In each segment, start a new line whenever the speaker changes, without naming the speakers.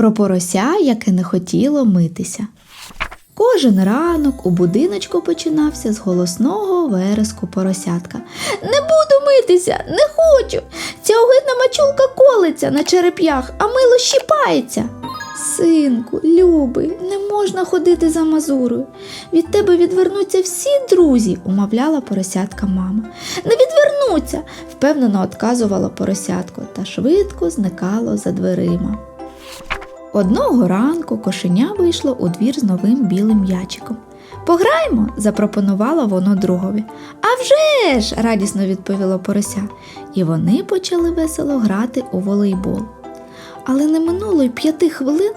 Про порося, яке не хотіло митися. Кожен ранок у будиночку починався з голосного вереску поросятка. Не буду митися, не хочу. Ця огидна мачулка колиться на череп'ях, а мило щіпається. Синку, любий, не можна ходити за мазурою. Від тебе відвернуться всі друзі, умовляла поросятка мама. Не відвернуться, впевнено отказувало поросятко та швидко зникало за дверима. Одного ранку кошеня вийшло у двір з новим білим м'ячиком. Пограємо, запропонувало воно другові. «А вже ж!» – радісно відповіло порося, і вони почали весело грати у волейбол. Але не минуло й п'яти хвилин,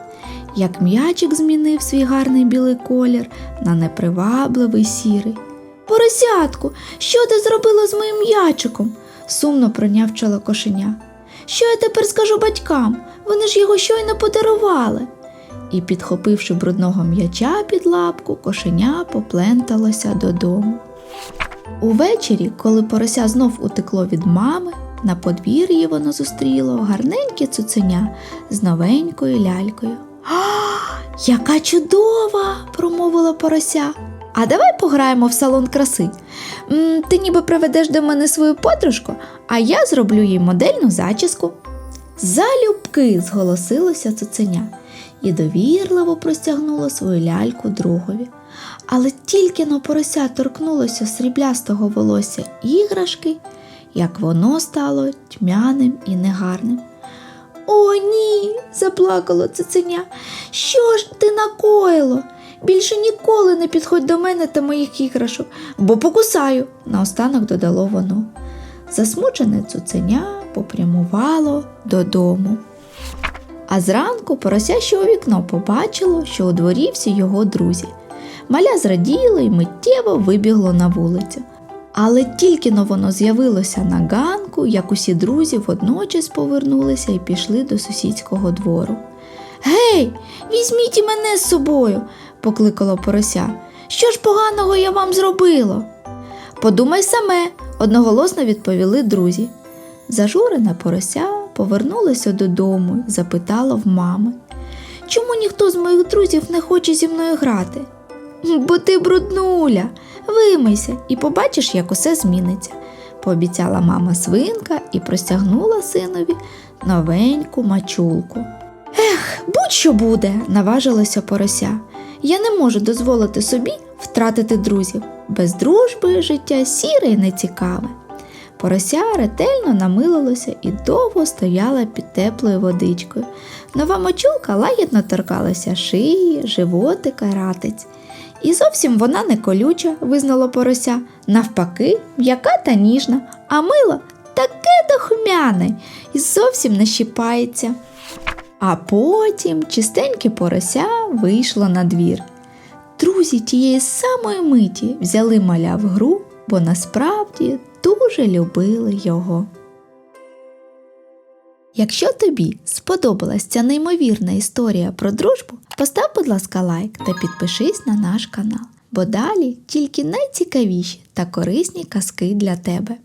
як м'ячик змінив свій гарний білий колір на непривабливий сірий. Поросятку, що ти зробила з моїм м'ячиком? сумно пронявчало кошеня. Що я тепер скажу батькам? Вони ж його щойно подарували. І, підхопивши брудного м'яча під лапку, кошеня попленталося додому. Увечері, коли порося знов утекло від мами, на подвір'ї воно зустріло гарненьке цуценя з новенькою лялькою. А, яка чудова! промовила порося. А давай пограємо в салон краси. М, ти ніби приведеш до мене свою подружку, а я зроблю їй модельну зачіску. Залюбки, зголосилося цуценя і довірливо простягнуло свою ляльку другові. Але тільки но порося торкнулося сріблястого волосся іграшки, як воно стало тьмяним і негарним. О, ні, заплакало цуценя. Що ж ти накоїло? Більше ніколи не підходь до мене та моїх іграшок, бо покусаю, наостанок додало воно. Засмучене цуценя попрямувало додому. А зранку поросяще у вікно побачило, що у дворі всі його друзі. Маля зраділо і миттєво вибігло на вулицю. Але тільки но воно з'явилося на ганку, як усі друзі водночас повернулися і пішли до сусідського двору. Гей, візьміть і мене з собою, покликало порося. Що ж поганого я вам зробило? Подумай саме, одноголосно відповіли друзі. Зажурене порося повернулося додому і запитала в мами, чому ніхто з моїх друзів не хоче зі мною грати? Бо ти бруднуля, вимийся і побачиш, як усе зміниться, пообіцяла мама свинка і простягнула синові новеньку мачулку. Ех, будь-що буде, наважилося порося. Я не можу дозволити собі втратити друзів. Без дружби життя сіре і нецікаве. Порося ретельно намилилося і довго стояла під теплою водичкою. Нова мочулка лагідно торкалася шиї, животика, ратиць. І зовсім вона не колюча, визнало порося, навпаки, м'яка та ніжна, а мило таке дохмяне і зовсім не щіпається. А потім чистеньке порося вийшло на двір. Друзі тієї самої миті взяли маля в гру, бо насправді дуже любили його. Якщо тобі сподобалась ця неймовірна історія про дружбу, постав, будь ласка, лайк та підпишись на наш канал, бо далі тільки найцікавіші та корисні казки для тебе.